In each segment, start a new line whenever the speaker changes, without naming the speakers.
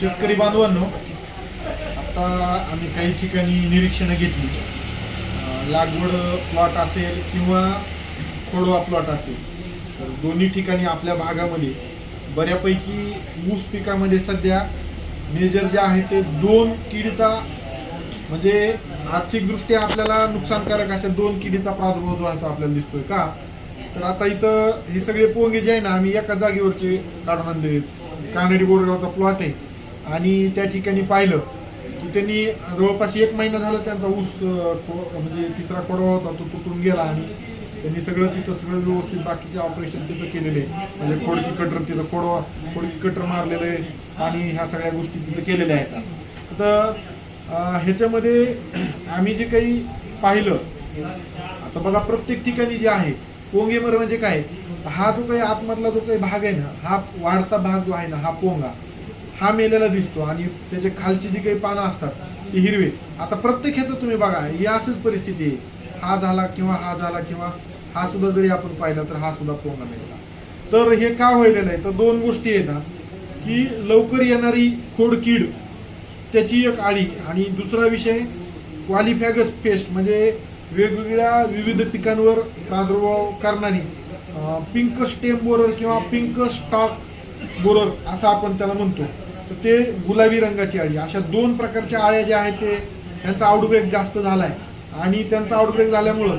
शेतकरी बांधवांनो आता आम्ही काही ठिकाणी निरीक्षणं घेतली. लागवड प्लॉट असेल किंवा खोडवा प्लॉट असेल तर दोन्ही ठिकाणी आपल्या भागामध्ये बऱ्यापैकी ऊस पिकामध्ये सध्या मेजर जे आहे ते दोन किडीचा म्हणजे आर्थिकदृष्ट्या आपल्याला नुकसानकारक अशा दोन किडीचा प्रादुर्भाव जो आहे तो आपल्याला दिसतोय का? तर आता इथं हे सगळे पोंगे जे आहे ना आम्ही एका जागेवरचे काढून आणले आहेत. कानडी बोरगावचा प्लॉट आहे. आणि त्या ठिकाणी पाहिलं की त्यांनी जवळपास एक महिना झाला त्यांचा ऊस को- म्हणजे तिसरा कोडवा होता तो तुटून गेला आणि त्यांनी सगळं तिथं सगळं व्यवस्थित बाकीचे ऑपरेशन तिथं केलेले आहे. म्हणजे खोडकी कटर तिथं कोडवा खोडकी कटर मारलेलं आहे आणि ह्या सगळ्या गोष्टी तिथं केलेल्या आहेत. तर ह्याच्यामध्ये आम्ही जे काही पाहिलं आता बघा प्रत्येक ठिकाणी जे आहे पोंगेमर म्हणजे काय? हा जो काही आतमधला जो काही भाग आहे ना हा वाढता भाग जो आहे ना हा पोंगा. हा मेलेला दिसतो आणि त्याचे खालची जी काही पानं असतात ती हिरवे. आता प्रत्येक ह्याचं तुम्ही बघा ही असंच परिस्थिती आहे. हा झाला किंवा हा झाला किंवा हा सुद्धा जरी आपण पाहिला तर हा सुद्धा पूर्ण मेलेला. तर हे का व्हायलेलं आहे तर दोन गोष्टी आहे ना की लवकर येणारी खोडकीड त्याची एक आळी आणि दुसरा विषय क्वालिफॅगस पेस्ट म्हणजे वेगवेगळ्या विविध पिकांवर प्रादुर्भाव करणारी पिंक स्टेम बोरर किंवा पिंक स्टॉक बोरर असं आपण त्याला म्हणतो. तर ते गुलाबी रंगाची आळी अशा दोन प्रकारच्या आळ्या ज्या आहेत ते त्यांचा आउटब्रेक जास्त झाला आहे आणि त्यांचा आउटब्रेक झाल्यामुळं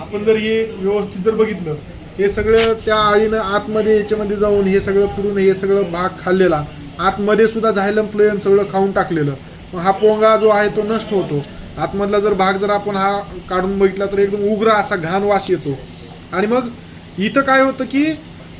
आपण जर हे व्यवस्थित जर बघितलं हे सगळं त्या आळीनं आतमध्ये याच्यामध्ये जाऊन हे सगळं पुरून हे सगळं भाग खाल्लेला आतमध्ये सुद्धा झायलम प्लोयम सगळं खाऊन टाकलेलं. मग हा पोंगा जो आहे तो नष्ट होतो. आतमधला जर भाग जर आपण हा काढून बघितला तर एकदम उग्र असा घाण वास येतो. आणि मग इथं काय होतं की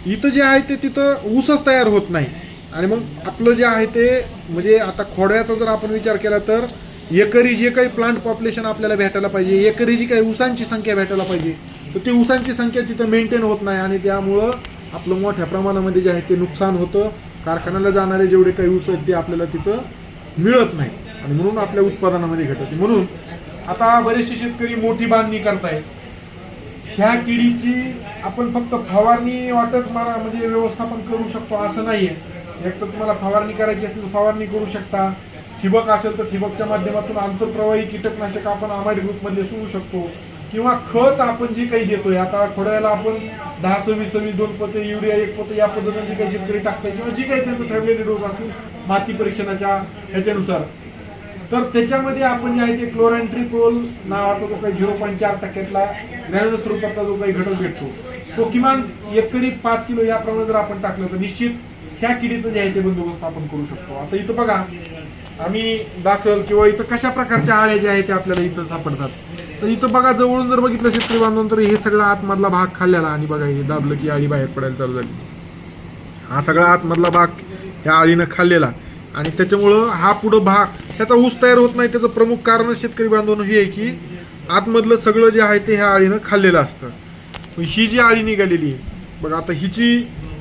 इथं जे आहे ते तिथं ऊसच तयार होत नाही. आणि मग आपलं जे आहे ते म्हणजे आता खोड्याचा जर आपण विचार केला तर एकरी जे काही प्लांट पॉप्युलेशन आपल्याला भेटायला पाहिजे एकरी जी काही उसांची संख्या भेटायला पाहिजे तर ती उसांची संख्या तिथं मेंटेन होत नाही आणि त्यामुळं आपलं मोठ्या प्रमाणामध्ये जे आहे ते नुकसान होतं. कारखान्याला जाणारे जेवढे काही ऊस आहेत ते आपल्याला तिथं मिळत नाही आणि म्हणून आपल्या उत्पादनामध्ये घटते म्हणून आता बरेचसे शेतकरी मोठी बांधणी करतायत. ह्या किडीची आपण फक्त फवारणी वाटच मारा म्हणजे व्यवस्थापन करू शकतो असं नाही आहे एक तर तुम्हाला फवारणी करायची असेल तर फवारणी करू शकता. ठिबक असेल तर ठिबकच्या माध्यमातून आंतरप्रवाही कीटकनाशक आपण आमाईड ग्रुपमध्ये सोडू शकतो. किंवा खत आपण जे काही देतोय आता खोड्याला आपण दहा सव्वीस सव्वीस दोन पोते युरिया एक पोते या पद्धतीने जे काही शेतकरी टाकतात किंवा जे काही त्यांचं ठरलेले डोस असतील माती परीक्षणाच्या ह्याच्यानुसार. तर त्याच्यामध्ये आपण जे आहे ते क्लोरॅन्ट्रिप्रोल नावाचा जो काही झिरो पॉईंट चार टक्क्यातला ग्रॅन्युलर स्वरूपातला जो काही घटक भेटतो तो किमान एकरी पाच किलो याप्रमाणे जर आपण टाकलं तर निश्चित ह्या किडीचं जे आहे ते बंदोबस्त आपण करू शकतो. आता इथं बघा आम्ही दाखल किंवा इथं कशा प्रकारच्या आळ्या ज्या आहेत त्या आपल्याला इथं सापडतात. तर इथं बघा जवळून जर बघितलं शेतकरी बांधून तर हे सगळं आतमधला भाग खाल्लेला आणि बघा हे दाबलं की आळी बाहेर पडायला चालू झाली. हा सगळा आतमधला भाग ह्या आळीनं खाल्लेला आणि त्याच्यामुळं हा पुढं भाग त्याचा ऊस तयार होत नाही त्याचं प्रमुख कारण शेतकरी बांधवांनो हे आहे की आतमधलं सगळं जे आहे ते ह्या आळीनं खाल्लेलं असतं. ही जी आळी निघालेली आहे बघा आता हिची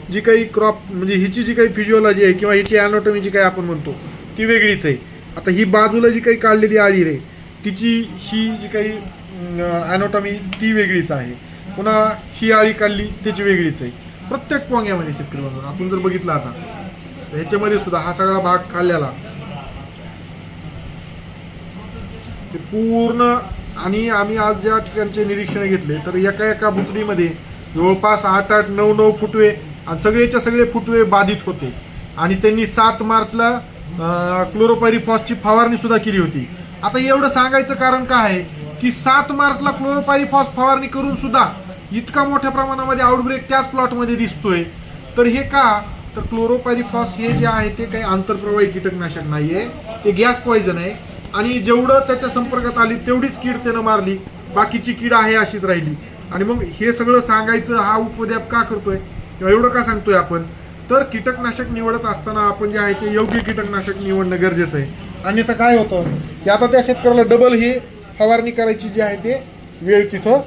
जी काही क्रॉप म्हणजे हिची जी काही फिजिओलॉजी आहे किंवा हिची अॅनॉटॉमी जी काही आपण म्हणतो ती वेगळीच आहे. आता ही बाजूला जी काही काढलेली आळी रे तिची ही जी काही अॅनॉटॉमी ती वेगळीच आहे. पुन्हा ही आळी काढली त्याची वेगळीच आहे. प्रत्येक पोंग्यामध्ये शेतकरी बांधून आपण जर बघितलं आता ह्याच्यामध्ये सुद्धा हा सगळा भाग खाल्लेला. ते पूर्ण आणि आम्ही आज ज्या ठिकाणचे निरीक्षण घेतले तर एका एका बुचडीमध्ये जवळपास आठ आठ नऊ नऊ फुटवे आणि सगळेच्या सगळे फुटवे बाधित होते. आणि त्यांनी सात मार्चला क्लोरोपायरीफॉसची फवारणी सुद्धा केली होती. आता एवढं सांगायचं कारण काय आहे की सात मार्चला क्लोरोपायरीफॉस फवारणी करून सुद्धा इतका मोठ्या प्रमाणामध्ये आउटब्रेक त्याच प्लॉटमध्ये दिसतोय. तर हे का? तर क्लोरोपायरीफॉस हे जे आहे ते काही आंतरप्रवाही कीटकनाशक नाहीये. ते गॅस पॉइझन आहे. आणि जेवढं त्याच्या संपर्कात आली तेवढीच कीड त्यानं मारली. बाकीची कीड आहे अशीच राहिली. आणि मग हे सगळं सांगायचं हा उपद्याप का करतोय? किंवा एवढं का सांगतोय आपण? तर कीटकनाशक निवडत असताना आपण जे आहे ते योग्य कीटकनाशक निवडणं गरजेचं आहे. आणि आता काय होतं? की आता त्या शेतकऱ्याला डबल ही फवारणी करायची जी आहे ते वेळ तिथं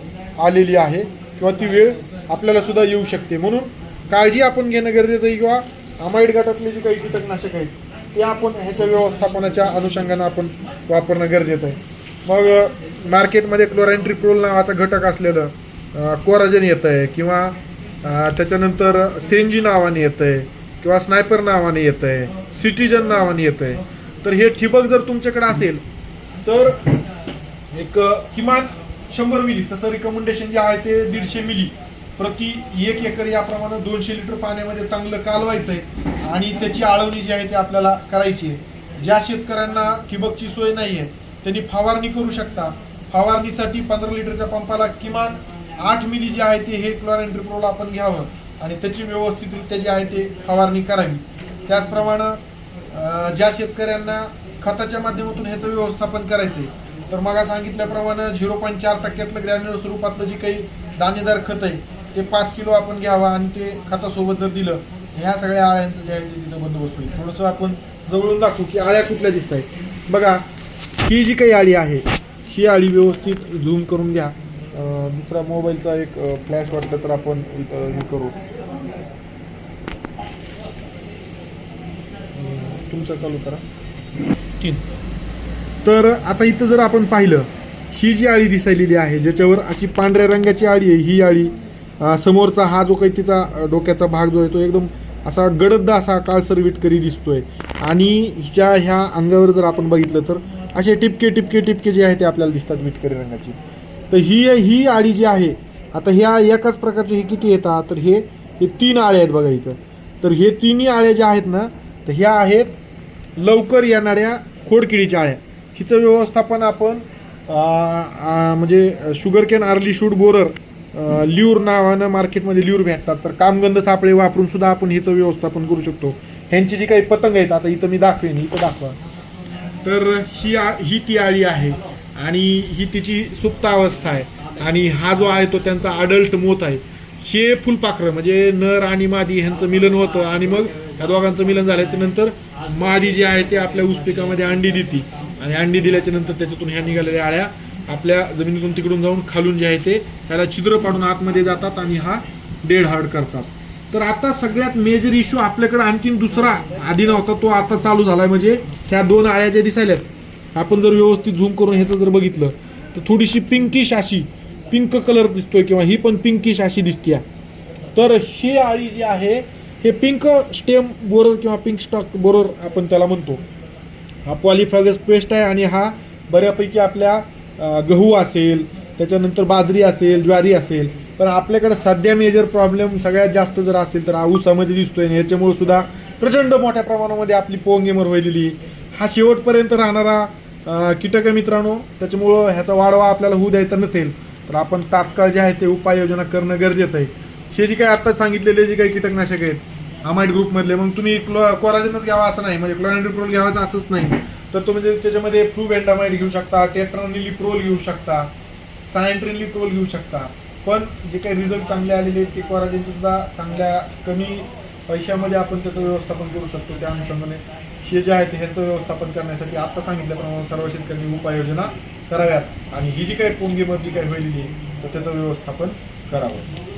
आलेली आहे. किंवा ती वेळ आपल्याला सुद्धा येऊ शकते. म्हणून काळजी आपण घेणं गरजेचं आहे. किंवा अमाईड गटातले जे काही कीटकनाशक आहेत ते आपण ह्याच्या व्यवस्थापनाच्या अनुषंगानं आपण वापरणं गरजेचं आहे. मग मार्केटमध्ये मार्केटमध्ये क्लोरॅन्ट्रिप्रोल नावाचा घटक असलेलं कोराजन येतं आहे किंवा त्याच्यानंतर सेंजी नावाने येतं आहे किंवा स्नायपर नावाने येतं आहे सिटीजन नावाने येतं आहे तर हे ठिबक जर तुमच्याकडे असेल तर एक किमान शंभर मिली तसं रिकमेंडेशन जे आहे ते दीडशे मिली प्रति एक एकर याप्रमाणे दोनशे लिटर पाण्यामध्ये चांगलं कालवायचं आहे आणि त्याची आळवणी जी आहे ती आपल्याला करायची आहे. ज्या शेतकऱ्यांना ठिबकची सोय नाही आहे त्यांनी फवारणी करू शकता. फवारणीसाठी पंधरा लिटरच्या पंपाला किमान आठ मिली जे आहे ते हे क्लोरेंट्रिप्रोल आपण घ्यावं आणि त्याची व्यवस्थितरित्या जी आहे ते फवारणी करावी. त्याचप्रमाणे ज्या शेतकऱ्यांना खताच्या माध्यमातून ह्याचं व्यवस्थापन करायचं आहे तर मग सांगितल्याप्रमाणे झिरो पॉईंट चार टक्क्यातलं ग्रॅन्युलर स्वरूपातलं जे काही दाणेदार खत आहे ते पाच किलो आपण घ्यावा आणि ते खतासोबत जर दिलं ह्या सगळ्या आळ्यांचं जे आहे ते तिथं बंदोबस्त होईल. थोडंसं आपण जवळून दाखवू की आळ्या कुठल्या दिसत आहेत बघा ही जी काही आळी आहे ही आळी व्यवस्थित झूम करून घ्या. दुसरा मोबाईलचा एक फ्लॅश वाटलं तर आपण इथं हे करू. तुमचं चालू करा. तीन. तर आता इथं जर आपण पाहिलं ही जी आळी दिसायलेली आहे ज्याच्यावर अशी पांढऱ्या रंगाची आळी आहे ही आळी समोरचा हा जो काही तिचा डोक्याचा भाग जो आहे तो एकदम असा गडद असा काळसर विटकरी दिसतोय. आणि हिच्या ह्या अंगावर जर आपण बघितलं तर असे टिपके टिपके टिपके जे आहे ते आपल्याला दिसतात विटकरी रंगाची. तर ही ही आळी जी आहे आता ह्या एकाच प्रकारचे हे किती येतात? तर हे हे तीन आळे आहेत बघा इथं. तर हे तिन्ही आळे ज्या आहेत ना तर ह्या आहेत लवकर येणाऱ्या खोडकिडीच्या आळ्या. हिचं व्यवस्थापन आपण म्हणजे sugar cane early shoot borer lure नावानं मार्केटमध्ये ल्यूर भेटतात. तर कामगंध सापळे वापरून सुद्धा आपण हिचं व्यवस्थापन करू शकतो. ह्यांची जी काही पतंग आहेत आता इथं मी दाखवेन इथं दाखवा. तर ही आ ही ती आळी आहे. आणि ही तिची सुप्ता अवस्था आहे. आणि हा जो आहे तो त्यांचा अडल्ट मोत आहे. हे फुलपाखरं म्हणजे नर आणि मादी ह्यांचं मिलन होतं आणि मग या दोघांचं मिलन झाल्याच्यानंतर मादी जी आहे ते आपल्या उसपिकामध्ये अंडी देते. आणि अंडी दिल्याच्या नंतर त्याच्यातून ह्या निघालेल्या आळ्या आपल्या जमिनीतून तिकडून जाऊन खालून जे आहे ते त्याला छिद्र पाडून आतमध्ये जातात आणि हा डेड हार्ड करतात. तर आता सगळ्यात मेजर इश्यू आपल्याकडे आणखीन दुसरा आधी नव्हता तो आता चालू झालाय. म्हणजे ह्या दोन आळ्या ज्या दिसायल्यात आपण जर व्यवस्थित झूम करून ह्याचं जर बघितलं तर थोडीशी पिंकिश अशी पिंक कलर दिसतोय किंवा ही पण पिंकिश अशी दिसते तर ही आळी जी आहे हे पिंक स्टेम बोरर किंवा पिंक स्टॉक बोरर आपण त्याला म्हणतो. हा पॉलिफॅगस पेस्ट आहे आणि हा बऱ्यापैकी आपल्या गहू असेल त्याच्यानंतर बाजरी असेल ज्वारी असेल. पण आपल्याकडे सध्या मेजर प्रॉब्लेम सगळ्यात जास्त जर असेल तर ऊसामध्ये दिसतोय आणि याच्यामुळे सुद्धा प्रचंड मोठ्या प्रमाणामध्ये आपली पोंगेमर व्हायलेली. हा शेवटपर्यंत राहणारा कीटक आहे मित्रांनो त्याच्यामुळं ह्याचा वाढवा आपल्याला होऊ द्यायचा नसेल तर आपण तात्काळ जे आहे ते उपाययोजना करणं गरजेचं आहे. हे जे काही आता सांगितलेले जे काही कीटकनाशक आहेत अमाइड ग्रुपमधले मग तुम्ही क्लो कोराजेनच घ्यावा असं नाही म्हणजे क्लोरायड्रिप्रोल घ्यावाचं असंच नाही. तर तुम्ही त्याच्यामध्ये फ्लू बेंडामाइड घेऊ शकता टेट्रॉनिलिप्रोल घेऊ शकता सायंट्रिलिप्रोल घेऊ शकता. पण जे काही रिझल्ट चांगले आलेले आहेत ते कोराजेनचे सुद्धा चांगल्या कमी पैशामध्ये आपण त्याचं व्यवस्थापन करू शकतो त्या अनुषंगाने. हे जे आहे ते ह्याचं व्यवस्थापन करण्यासाठी आत्ता सांगितल्याप्रमाणे सर्व शेतकऱ्यांनी उपाययोजना कराव्यात. आणि ही जी काही पोंगेमर जी काही होईल आहे तर त्याचं व्यवस्थापन करावं.